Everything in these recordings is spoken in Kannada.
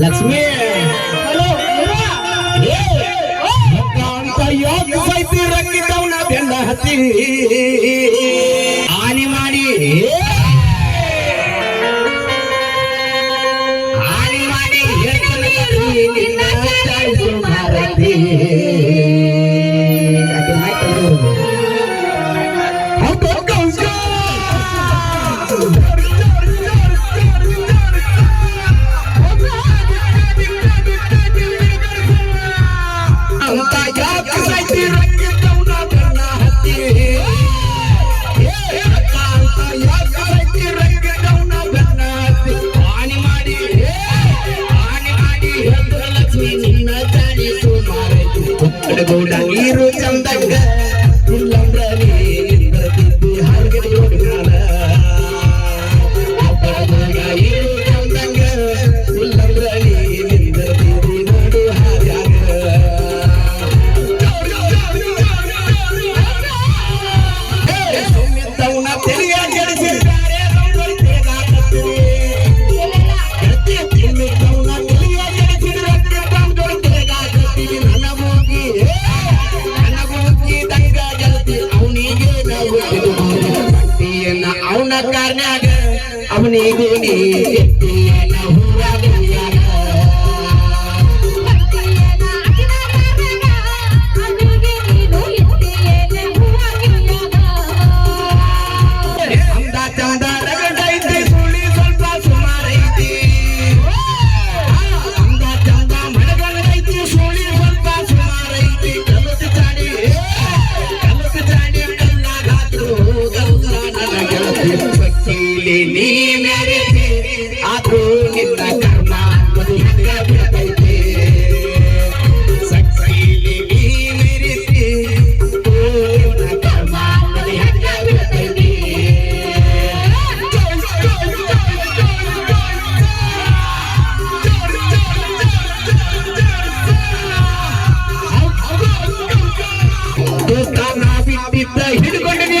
ಲಕ್ಷ್ಮಿ ಅಂತ ಯೋಗ ಸೈತಿ ರಕ್ಕಿದವನ ಹತ್ತಿ? ಹುಡುಗೂಡ ನೀರು ಚಂದ अब नी गुनी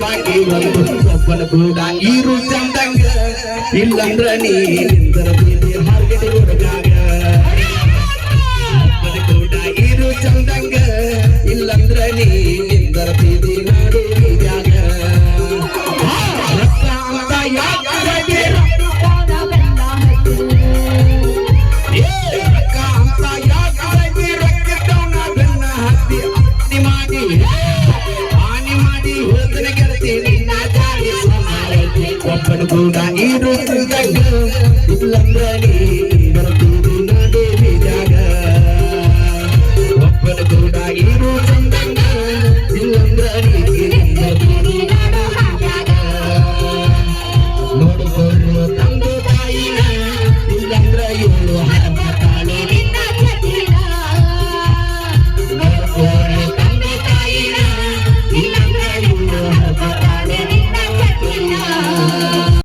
ಬಾಕಿ ಒಂದು ಒಬ್ಬನ ಕೂಡ ಇರು ಇಲ್ಲಂದ್ರ ನೀ ನಿಂದರ కూడా ఈ రోజు